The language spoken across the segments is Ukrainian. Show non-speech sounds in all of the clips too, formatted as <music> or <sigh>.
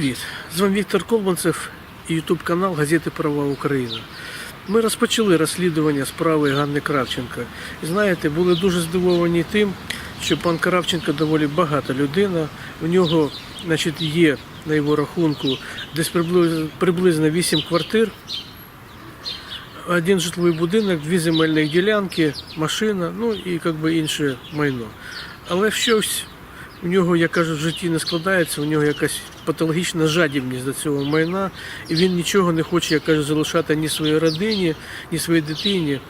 Привіт! З вами Віктор Колманцев і Ютуб канал газети Права Україна. Ми розпочали розслідування справи Ганни Кравченка. І знаєте, були дуже здивовані тим, що пан Кравченко доволі багата людина. У нього значить, є на його рахунку десь приблизно, приблизно 8 квартир, один житловий будинок, дві земельні ділянки, машина, ну і як би інше майно. Але щось у нього, я кажу, в житті не складається, у нього якась патологічна жадібність до цього майна, і він нічого не хоче, я кажу, залишати ні своїй родині, ні своїй дитині.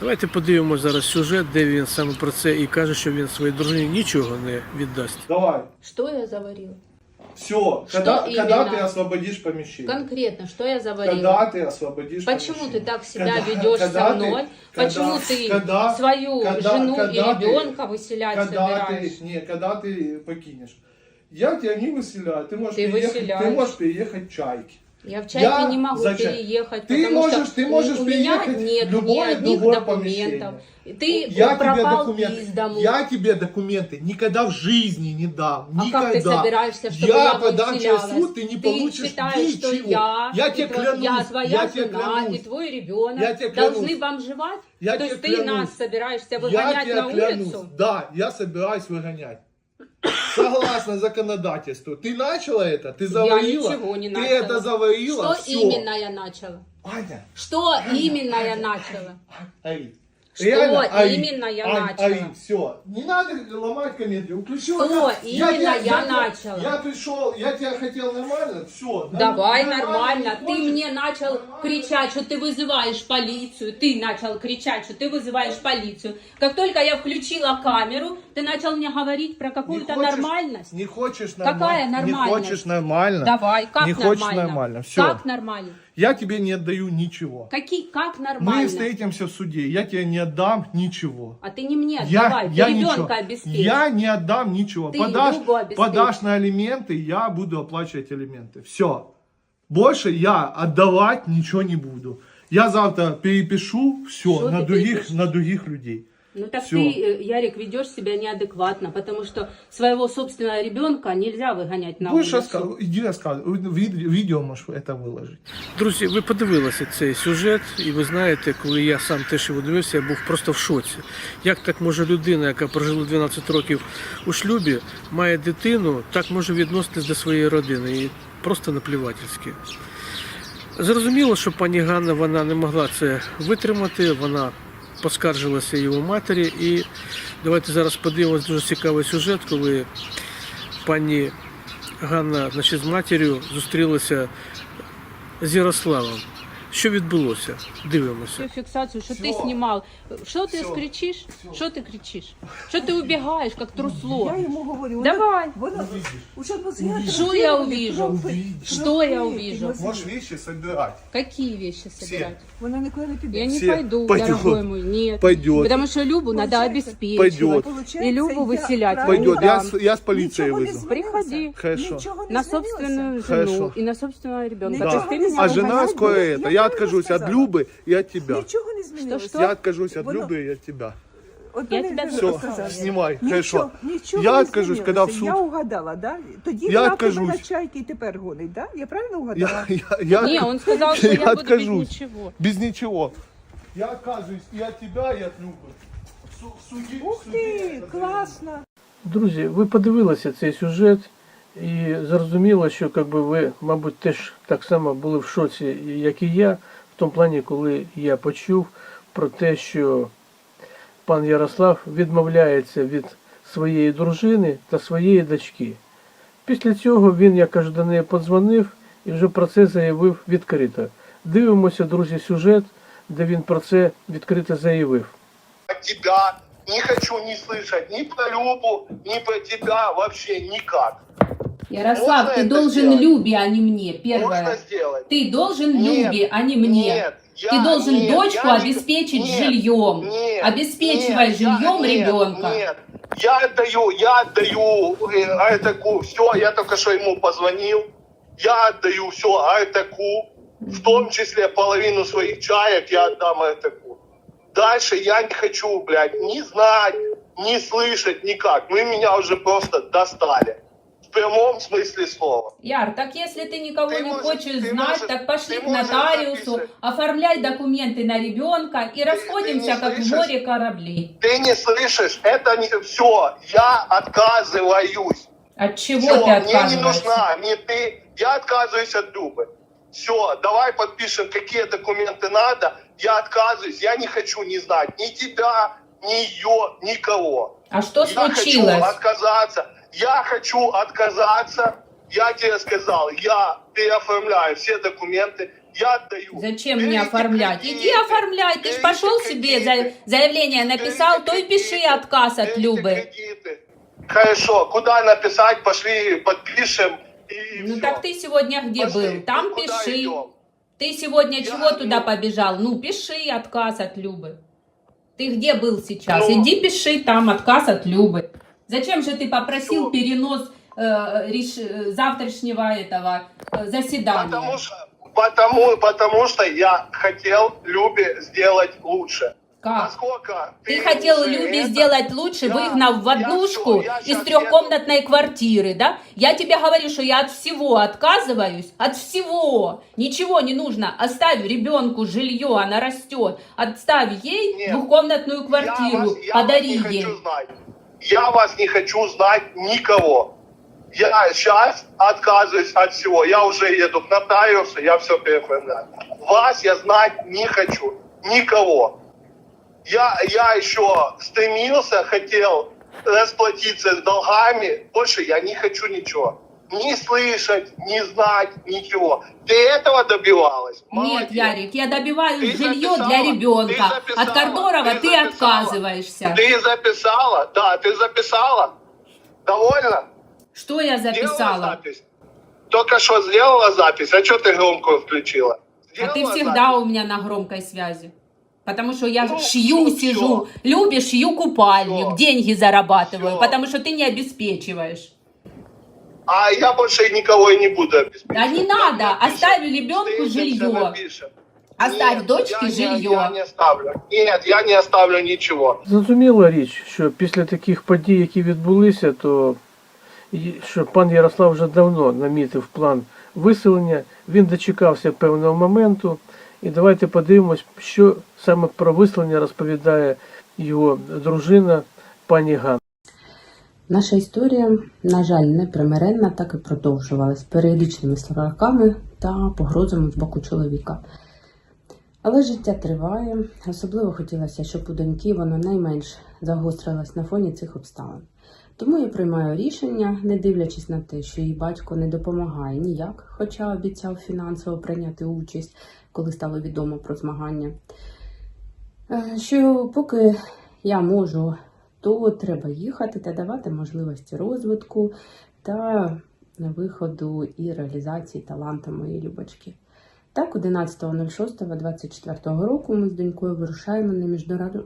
Давайте подивимося зараз сюжет, де він саме про це і каже, що він своїй дружині нічого не віддасть. Давай. Що я заварил? Все. Когда, именно? когда ты освободишь помещение? Конкретно, что я заварила? Когда ты освободишь Почему помещение? ты так себя Когда- ведешь когда со ты- мной? когда- Почему ты когда- свою когда- жену когда и ты- ребенка выселять Когда собираешь? ты, не, когда ты покинешь. Я тебя не выселяю. Ты можешь, Ты переехать, ты выселяешь. можешь переехать в чайки. Я в чайке Я- не могу зачем? переехать, Ты потому можешь- что ты можешь у меня переехать в нет ни любое одних другое документов. Ты я тебе пропал документы, из дому. я тебе документы никогда в жизни не дам. А никогда. как ты собираешься, чтобы я я подам через выселялась? суд, ты не получишь считаешь, что ничего. я, Я и тебе тво- клянусь, я твоя я тебе жена клянусь. и твой ребенок Я тебе клянусь. должны бомжевать? Я То тебе есть ты клянусь. нас собираешься Я выгонять тебе на клянусь, улицу? да, я собираюсь выгонять. Согласно законодательству. Ты начала это? Ты заварила? ничего не Ты начала. это заварила? Что Всё. именно я начала? Аня, Что именно я начала? Ари. Что именно я начала? все. Не надо ломать комедию. Включила. Что я- именно я я- начала? Я пришел, я тебя хотел нормально, все. Давай нормально. Ты мне начал кричать, что ты вызываешь полицию. Ты начал кричать, что ты вызываешь полицию. Как только я включила камеру, ты начал мне говорить про какую-то нормальность. Не хочешь Какая нормально. Не нормальность? хочешь нормально. Давай, как Не нормально? хочешь нормально. Все. Как нормально? Я тебе не отдаю ничего. Какие, как Мы нормально? встретимся в суде. Я тебе не отдам ничего. А ты не мне Я, отдавай, я ты ничего. ребенка обеспечь. Я не отдам ничего. Ты подашь, подашь на алименты, я буду оплачивать алименты. Все. Больше я отдавать ничего не буду. Я завтра перепишу все Что на других, перепишешь? на других людей. Ну так Всё. ты, э, Ярик, ведешь себя неадекватно, потому что своего собственного ребенка нельзя выгонять на Будешь улицу. рассказывать, иди рассказывай. Ви- Видео можешь это выложить. Друзі, ви подивилися цей сюжет, і ви знаєте, коли я сам теж його дивився, я був просто в шоці. Як так може людина, яка прожила 12 років у шлюбі, має дитину, так може відноситись до своєї родини. І просто наплівательськи. Зрозуміло, що пані Ганна вона не могла це витримати, вона поскаржилася його матері. І давайте зараз подивимось дуже цікавий сюжет, коли пані Ганна значить, з матір'ю зустрілася з Ярославом. Що відбулося? Дивимося. Всю фиксацию, что ты Всё. снимал. Что ты Всё. кричишь? Что ты кричишь? Что ты убегаешь, как трусло? Я йому говорю, Давай. Вона, вона уже психіатр Что я увижу? Что я увижу? Можешь вещи собирать. Какие вещи собирать? Вона ніколи не піде. Я не Все. пойду, Пойдет. дорогой мой, нет. Пойдет. Потому что Любу надо Получается, обеспечивать. Пойдет. И Любу выселять. Пойдет. Я, с- Пойдет. я с полицией Ничего не вызову. Приходи. Хорошо. На собственную Хорошо. жену и на собственного ребенка. Ничего То есть ты не меня А знаю. жена выгоняешь? скоро Я это. Я правильно откажусь от сказала. Любы и от тебя. Нічого не змінилося. Что? Я откажусь от Воно- Любы и от тебя. От Я мене тебе вже Все, розказали. снимай. Нічого, Хорошо. нічого Я не откажусь, змінилося. когда в суд. Я угадала, да? Тоді Я вона откажусь. тебе на чайки і тепер гонить, да? Я правильно Я, угадала? я, я, Не, он сказал, что <laughs> я, буду без откажусь. ничего. Без ничего. Я отказываюсь и от тебя, и от Любы. В су- в суде- Ух в суде ти, это класно. Друзі, ви подивилися цей сюжет і зрозуміло, що як би, ви, мабуть, теж так само були в шоці, як і я, в тому плані, коли я почув про те, що пан Ярослав відмовляється від своєї дружини та своєї дочки. Після цього він, як кажу, до неї подзвонив і вже про це заявив відкрито. Дивимося, друзі, сюжет, де він про це відкрито заявив. тебя не хочу не слышать ни про Любу, ни про тебя вообще никак. Ярослав, Можно ты должен сделать? Любе, а не мне. Можно Первое. сделать? Ты должен Нет, Любе, а не мне. Нет, я- Ты должен нет, дочку я не- обеспечить нет, жильем. нет, Обеспечивай нет, я- жильем нет, ребенка. Нет, я отдаю, я отдаю э, Артаку, все, я только что ему позвонил, я отдаю все Артаку, в том числе половину своих чаек я отдам Артаку. Дальше я не хочу, блядь, ни знать, ни слышать никак. Вы меня уже просто достали. В прямом смысле слова. Яр, так если ты никого Ты не можешь- хочешь знать, можешь- так пошли к нотариусу, записать. оформляй документы на ребенка и расходимся, не как в слышишь? море кораблей. Ты не слышишь? Это не все. Я отказываюсь. От чего Всё, ты мне не отказываешься? нужна ни ты. Я отказываюсь от Любы. Все, давай подпишем, какие документы надо. Я отказываюсь. Я не хочу не знать ни тебя, ни ее, никого. А что Я случилось? хочу отказаться. Я хочу отказаться. Я тебе сказал, я переоформляю все документы. Я отдаю. Зачем мне оформлять? кредиты, Иди оформляй, ты ж пошел себе, кредиты, за- заявление написал, то и пиши отказ от Любы. кредиты. Хорошо, куда написать, пошли, подпишем. И Ну всё. так ты сегодня где Пошли. был? Там куда пиши. идем? Ты сегодня Я- чего туда ну- побежал? Ну, пиши отказ от Любы. Ты где был сейчас? Ну- Иди пиши там отказ от Любы. Зачем же ты попросил Всё. перенос э, реш- э, завтрашнего этого э, заседания? Потому что, потому, потому что я хотел Любе сделать лучше. Как? Насколько Ты хотел Любе это- сделать лучше, Я- выгнав в я однушку всё, я из трехкомнатной квартиры, да? Я тебе говорю, что я от всего отказываюсь, от всего. Ничего не нужно. Оставь ребенку жилье, она растет. Отставь ей Нет. двухкомнатную Я квартиру, вас- я подари вас не ей. хочу знать. Я вас не хочу знать никого. Я сейчас отказываюсь от всего. Я уже еду к нотариусу, я все переоформляю. Вас я знать не хочу. Никого. Я, я еще стремился, хотел расплатиться с долгами. Больше я не хочу ничего. Не слышать, не знать, ничего. Ты этого добивалась? Нет, Молодец. Ярик, я добиваюсь Ты жилье записала? для ребенка, записала? от которого Ты ты, записала? отказываешься. Ты записала? Да, ты записала? Довольно? Что я записала? Только что сделала запись, а что ты громкую включила? А Сделала ты всегда запись? у меня на громкой связи. Потому что я Ну, шью, всё, сижу. всё. Любишь, шью купальник, Всё. деньги зарабатываю, Всё. потому что ты не обеспечиваешь. А я больше никого и не буду обеспечивать. Да не надо, оставь ребенку жилье. Оставь Нет, дочке я жилье. Я не оставлю. Нет, я не оставлю ничего. Зрозуміла річ, що після таких подій, які відбулися, то що пан Ярослав вже давно намітив план виселення, він дочекався певного моменту. І давайте подивимось, що саме про виселення розповідає його дружина пані Ганна. Наша історія, на жаль, непримиренна, так і продовжувалась періодичними сварками та погрозами з боку чоловіка. Але життя триває, особливо хотілося, щоб у доньки воно найменш загострилось на фоні цих обставин. Тому я приймаю рішення, не дивлячись на те, що її батько не допомагає ніяк, хоча обіцяв фінансово прийняти участь, коли стало відомо про змагання. Е, Що поки я можу то треба їхати та давати можливості розвитку та виходу і реалізації таланту моєї любочки. Так, 11.06.24 року ми з донькою вирушаємо на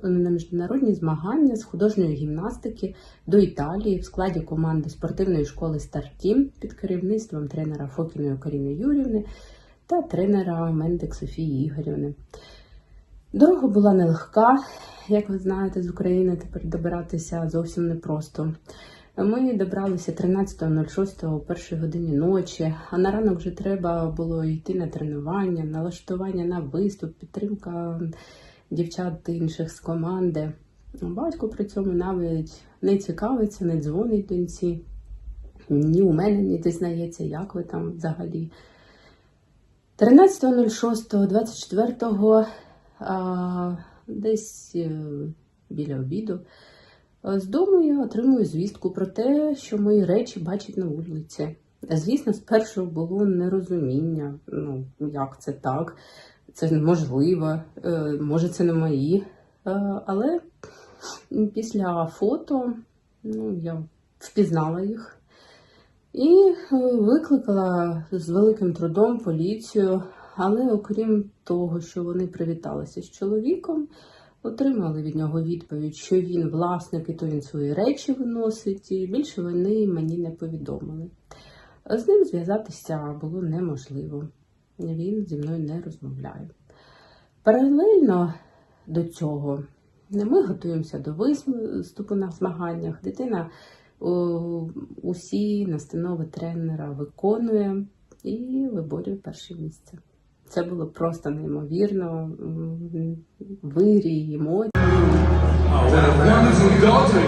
на міжнародні змагання з художньої гімнастики до Італії в складі команди спортивної школи Стартім під керівництвом тренера Фокіної Каріни Юрівни та тренера Мендик Софії Ігорівни. Дорога була нелегка, як ви знаєте, з України тепер добиратися зовсім непросто. Ми добралися 13.06 о першій годині ночі, а на ранок вже треба було йти на тренування, налаштування на виступ, підтримка дівчат інших з команди. Батько при цьому навіть не цікавиться, не дзвонить доньці. Ні у мене не дізнається, як ви там взагалі. 13.06.24 а, десь е, біля обіду. е, З дому я отримую звістку про те, що мої речі бачать на вулиці. Звісно, спершу було нерозуміння, ну як це так, це неможливо, е, може це не мої. Але після фото ну, я впізнала їх і викликала з великим трудом поліцію. Але окрім того, що вони привіталися з чоловіком, отримали від нього відповідь, що він власник і то він свої речі виносить, і більше вони мені не повідомили. З ним зв'язатися було неможливо. Він зі мною не розмовляє. Паралельно до цього ми готуємося до виступу на змаганнях. Дитина усі настанови тренера виконує і виборює перше місце. Це було просто неймовірно. м, Вирій, емоції. Oh, what a wonderful daughter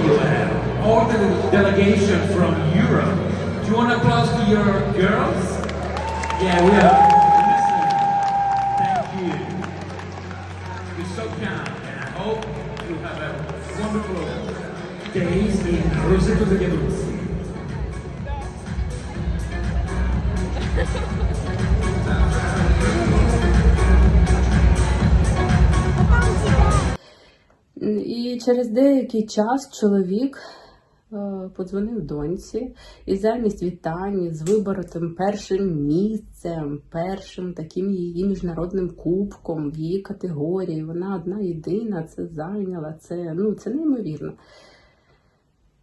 Через деякий час чоловік е, подзвонив доньці і замість вітання з виборотим першим місцем, першим таким її міжнародним кубком в її категорії. Вона одна єдина це зайняла. Це, ну, це неймовірно.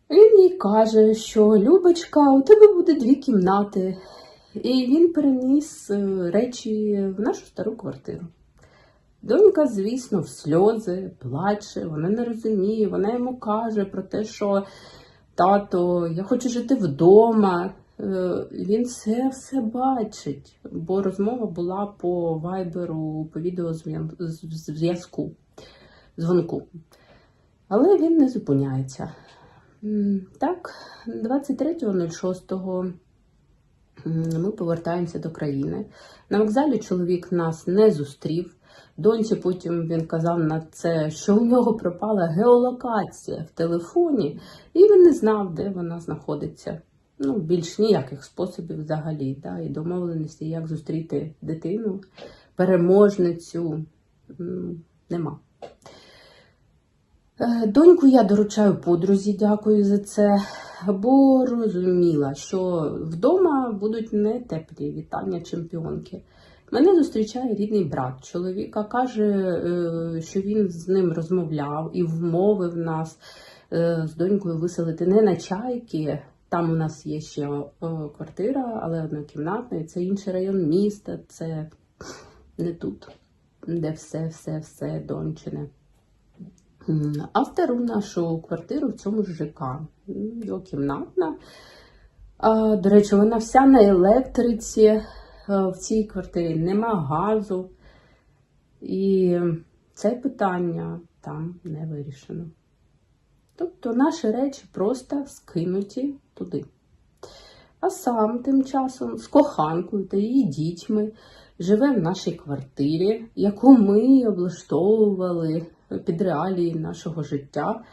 Він їй каже, що Любочка, у тебе буде дві кімнати. І він переніс е, речі в нашу стару квартиру. Донька, звісно, в сльози, плаче, вона не розуміє, вона йому каже про те, що тато, я хочу жити вдома. Е, Він все все бачить, бо розмова була по вайберу, по відеозв'язку, дзвонку. Але він не зупиняється. Так, 23.06 ми повертаємося до країни. На вокзалі чоловік нас не зустрів. Доньці потім він казав на це, що у нього пропала геолокація в телефоні, і він не знав, де вона знаходиться. Ну, більш ніяких способів взагалі, да, і домовленості, як зустріти дитину, переможницю, нема. Е, Доньку я доручаю подрузі, дякую за це, бо розуміла, що вдома будуть не теплі вітання чемпіонки. Мене зустрічає рідний брат чоловіка, каже, е, що він з ним розмовляв і вмовив нас е, з донькою виселити не на чайки. Там у нас є ще квартира, але однокімнатна, і це інший район міста, це не тут, де все, все, все дончине. М, А стару нашу квартиру в цьому ж ЖК. Двокімнатна. До речі, вона вся на електриці. Е, В цій квартирі нема газу. І це питання там не вирішено. Тобто наші речі просто скинуті туди. А сам тим часом з коханкою та її дітьми живе в нашій квартирі, яку ми облаштовували під реалії нашого життя.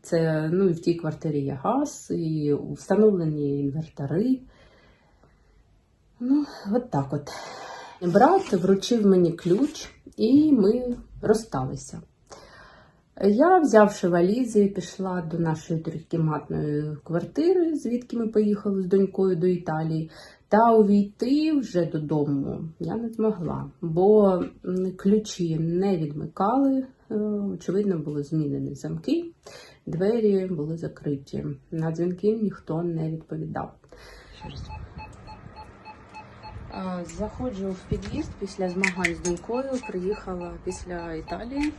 Це ну, і в тій квартирі є газ, і встановлені інвертори. Ну, от так от. Брат вручив мені ключ, і ми розсталися. Я, взявши валізи, пішла до нашої трьохкімнатної квартири, звідки ми поїхали з донькою до Італії. Та увійти вже додому я не змогла, бо ключі не відмикали, е, очевидно, були змінені замки, двері були закриті. На дзвінки ніхто не відповідав. Заходжу в під'їзд після змагань з донькою. Приїхала після Італії.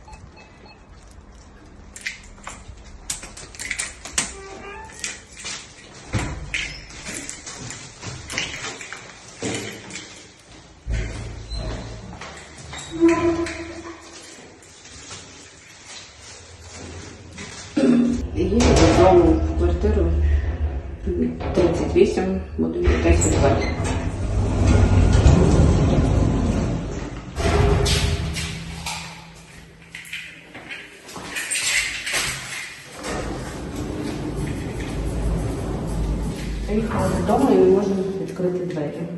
Додому і не можу відкрити двері.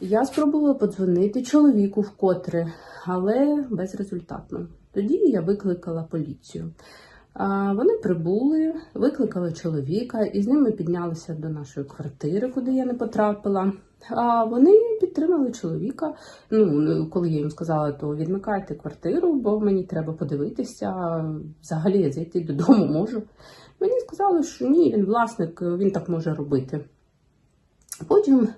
Я спробувала подзвонити чоловіку вкотре, але безрезультатно. Тоді я викликала поліцію. Вони прибули, викликали чоловіка, і з ним ми піднялися до нашої квартири, куди я не потрапила. А вони підтримали чоловіка. Ну, коли я їм сказала, то відмикайте квартиру, бо мені треба подивитися. Взагалі я зайти додому можу. Мені сказали, що ні, він власник, він так може робити. Потім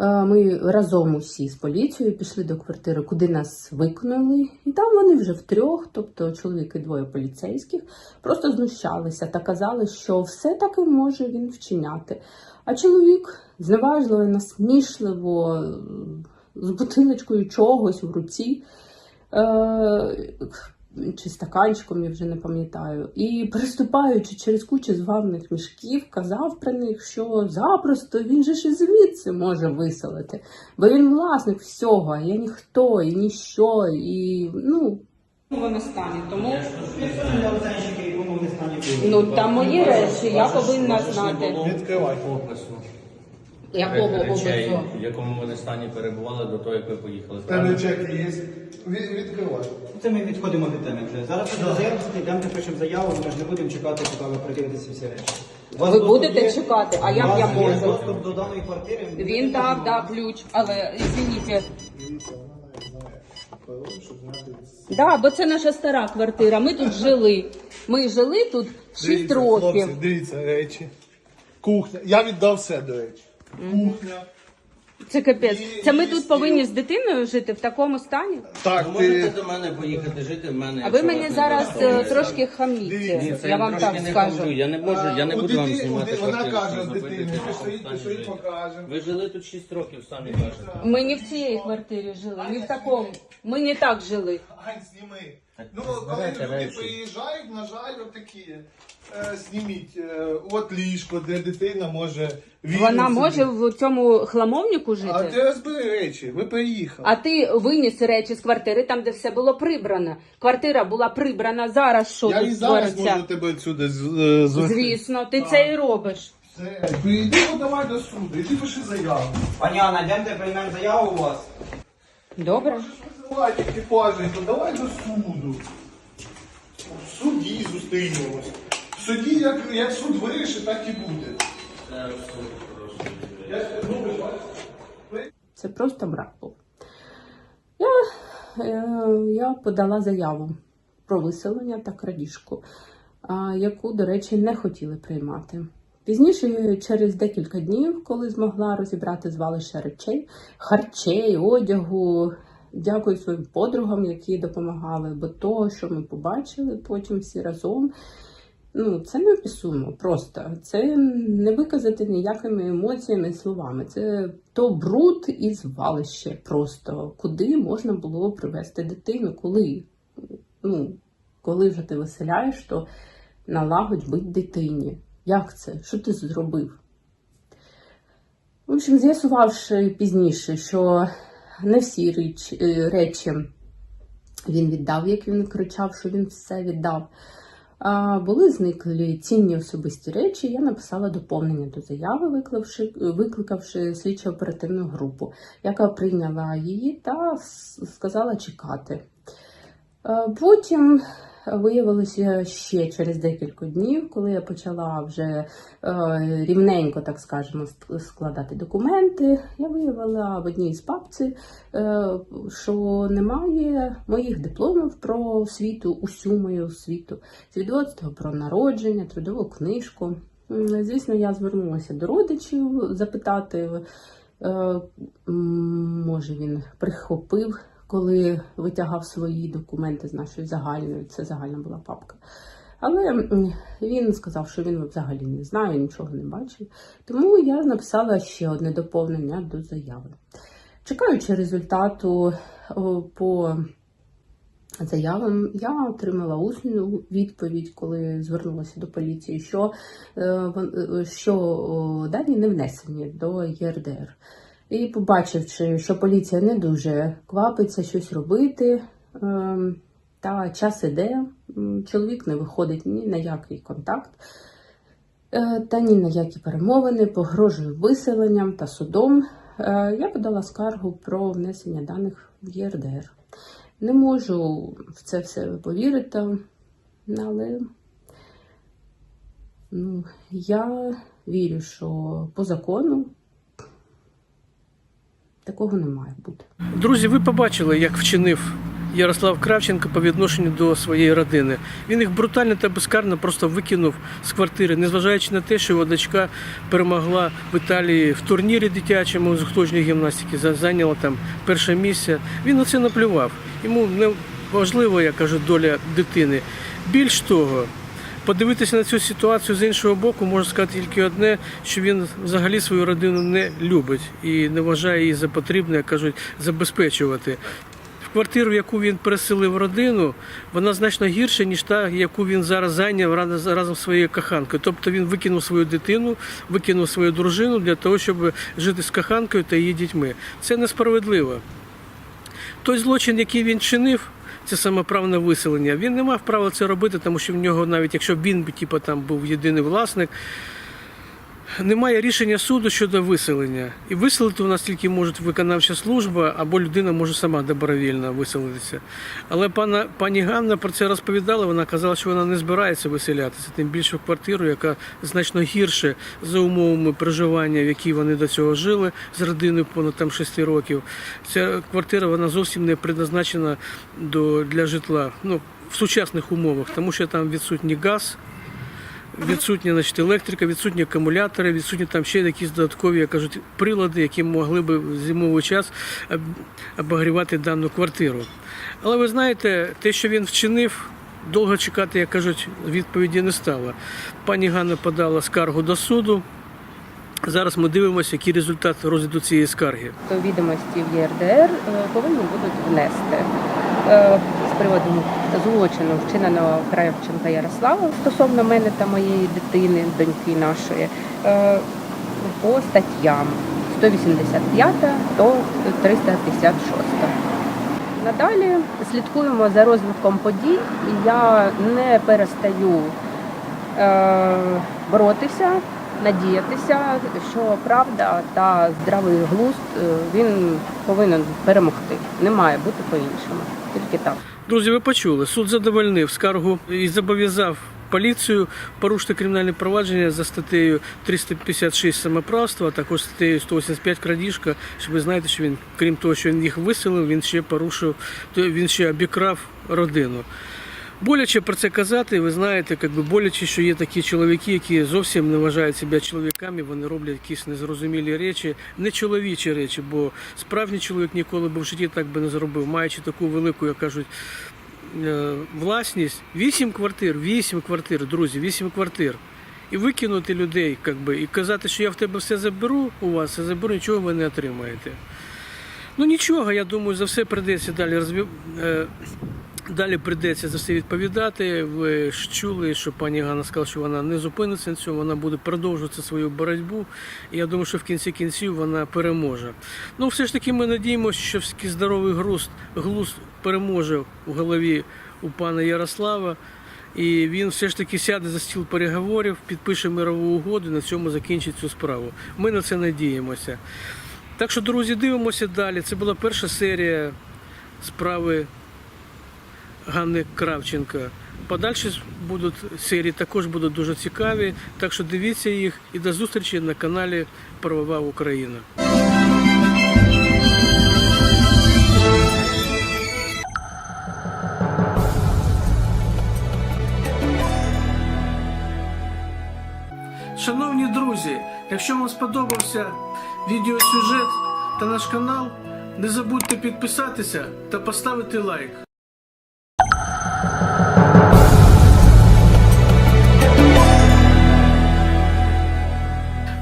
Е, Ми разом усі з поліцією пішли до квартири, куди нас виконали, і там вони вже втрьох, тобто чоловік і двоє поліцейських, просто знущалися та казали, що все таки може він вчиняти. А чоловік зневажливо, насмішливо, з бутилочкою чогось в руці. Е, чи стаканчиком, я вже не пам'ятаю. І переступаючи через кучу звавних мішків, казав про них, що запросто він же ж і звідси може виселити, бо він власник всього, я ніхто і ніщо, і ну. В стані, тому ну там мої речі, я повинна знати. Відкривай. опису Якого речей, опису? в якому вони стані перебували до того, як ви поїхали. Тебе чек є. Від- Відкривай. Це ми відходимо від теми вже. Зараз буде заяву, йдемо пишемо заяву, ми ж не будемо чекати, поки ви придивитеся всі речі. У вас Ви доступ будете є? чекати, а У як вас я є можу? доступ до даної квартири. Він дав, дав ключ, але извините. Знати. Да, бо це наша стара квартира. Ми тут жили. Ми жили тут 6 Дивіться, років. Хлопці, дивіться, речі. Кухня. Я віддав все, до речі. Кухня. Це капець. Це ми тут повинні з дитиною жити в такому стані. Так, Ви можете ти... до мене поїхати жити, в мене. А ви мені зараз е, трошки хаміте. це Я вам так скажу. Я не можу, я не У буду вам дити- у знімати ди- Вона квартиру, каже щоб стані покажемо. Ви жили тут 6 років, самі кажете. Ми не в цій квартирі жили, не в такому. Ми не так жили. Ань, зніми. Ну, коли люди речі. приїжджають, на жаль, отакі. Е, зніміть, е, от ліжко, де дитина може вільно Вона собі. може в цьому хламовнику А жити. ти розбери речі, ви приїхали. А ти виніс речі з квартири там, де все було прибрано. Квартира була прибрана. Зараз що Я і зараз твориться? можу тебе відсюди з- е, звести. Звісно, ти це і робиш. Все, прийди, подавай до суду, іди пиши заяву. Пані Анна, йдемте, приймемо заяву у вас. Добре. Давай екіпажі, подавай до суду. В суді зустрінемось. В суді, як, як суд вирішить, так і буде. Ну. Це просто брак був. Я, е, я подала заяву про виселення та крадіжку, яку, до речі, не хотіли приймати. Пізніше, через декілька днів, коли змогла розібрати звалище речей, харчей, одягу, дякую своїм подругам, які допомагали, бо то, що ми побачили потім всі разом, Ну, це не описуємо просто. Це не виказати ніякими емоціями і словами. Це то бруд і звалище просто, куди можна було привезти дитину, коли. Ну, коли вже ти виселяєш, то налагодь бить дитині. Як це? Що ти зробив? В общем, з'ясувавши пізніше, що не всі річ, е, речі він віддав, як він кричав, що він все віддав. А, Були зниклі цінні особисті речі. Я написала доповнення до заяви, викликавши, викликавши оперативну групу, яка прийняла її та сказала чекати. Потім виявилося ще через декілька днів, коли я почала вже е, рівненько, так скажемо, складати документи. Я виявила в одній з папці, е, що немає моїх дипломів про освіту, усю мою освіту, свідоцтво про народження, трудову книжку. Звісно, я звернулася до родичів запитати, е, може він прихопив, коли витягав свої документи з нашої загальної, це загальна була папка. Але він сказав, що він взагалі не знає, нічого не бачив. Тому я написала ще одне доповнення до заяви. Чекаючи результату по заявам, я отримала усну відповідь, коли звернулася до поліції, що, е, е, що дані не внесені до ЄРДР. І побачивши, що поліція не дуже квапиться щось робити, ем, та час іде, чоловік не виходить ні на який контакт, е, та ні на які перемовини, погрожує виселенням та судом. Е, Я подала скаргу про внесення даних в ЄРДР. Не можу в це все повірити, але ну, я вірю, що по закону такого не має бути. Друзі, ви побачили, як вчинив Ярослав Кравченко по відношенню до своєї родини. Він їх брутально та безкарно просто викинув з квартири, незважаючи на те, що його дочка перемогла в Італії в турнірі дитячому з художньої гімнастики, зайняла там перше місце. Він на це наплював. Йому не важливо, я кажу, доля дитини. Більш того, подивитися на цю ситуацію з іншого боку, можна сказати тільки одне, що він взагалі свою родину не любить і не вважає її за потрібне, як кажуть, забезпечувати. Квартиру, яку він переселив родину, вона значно гірша, ніж та, яку він зараз зайняв разом з своєю коханкою. Тобто він викинув свою дитину, викинув свою дружину для того, щоб жити з коханкою та її дітьми. Це несправедливо. Той злочин, який він чинив, це самоправне виселення. Він не мав права це робити, тому що в нього, навіть якщо він би типу, там був єдиний власник, немає рішення суду щодо виселення. І виселити у нас тільки може виконавча служба, або людина може сама добровільно виселитися. Але пана, пані Ганна про це розповідала, вона казала, що вона не збирається виселятися, тим більше в квартиру, яка значно гірше за умовами проживання, в якій вони до цього жили з родиною понад там 6 років. Ця квартира вона зовсім не предназначена до, для житла. Ну, в сучасних умовах, тому що там відсутній газ, відсутня значить, електрика, відсутні акумулятори, відсутні там ще якісь додаткові, як кажуть, прилади, які могли б в зимовий час об- обогрівати дану квартиру. Але ви знаєте, те, що він вчинив, довго чекати, як кажуть, відповіді не стало. Пані Ганна подала скаргу до суду. Зараз ми дивимося, який результат розгляду цієї скарги. Відомості в ЄРДР е, повинні будуть внести е, з приводу злочину вчиненого Кравченка Ярослава стосовно мене та моєї дитини, доньки нашої, е, по статтям 185 до 356. Надалі слідкуємо за розвитком подій. Я не перестаю е, боротися, надіятися, що правда та здравий глузд е, він повинен перемогти. Не має бути по-іншому. Тільки так. Друзі, ви почули. Суд задовольнив скаргу і зобов'язав поліцію порушити кримінальне провадження за статтею 356 самоправства, а також статтею 185 крадіжка. Що ви знаєте, що він, крім того, що він їх виселив, він ще порушив, він ще обікрав родину. Боляче про це казати, ви знаєте, як би боляче, що є такі чоловіки, які зовсім не вважають себе чоловіками, вони роблять якісь незрозумілі речі, не чоловічі речі, бо справжній чоловік ніколи б в житті так би не зробив, маючи таку велику, як кажуть, е, власність. Вісім квартир, вісім квартир, друзі, вісім квартир. І викинути людей, як би, і казати, що я в тебе все заберу у вас, все заберу, нічого ви не отримаєте. Ну нічого, я думаю, за все прийдеться далі розвив... Далі прийдеться за все відповідати. Ви ж чули, що пані Ганна сказала, що вона не зупиниться на цьому, вона буде продовжувати свою боротьбу. І я думаю, що в кінці кінців вона переможе. Ну, все ж таки, ми надіємося, що все-таки здоровий глузд, глузд переможе в голові у пана Ярослава. І він все ж таки сяде за стіл переговорів, підпише мирову угоду, і на цьому закінчить цю справу. Ми на це надіємося. Так що, друзі, дивимося далі. Це була перша серія справи Ганни Кравченка. Подальші будуть серії також будуть дуже цікаві. Так що дивіться їх і до зустрічі на каналі Правова Україна. Шановні друзі, якщо вам сподобався відеосюжет та наш канал, не забудьте підписатися та поставити лайк.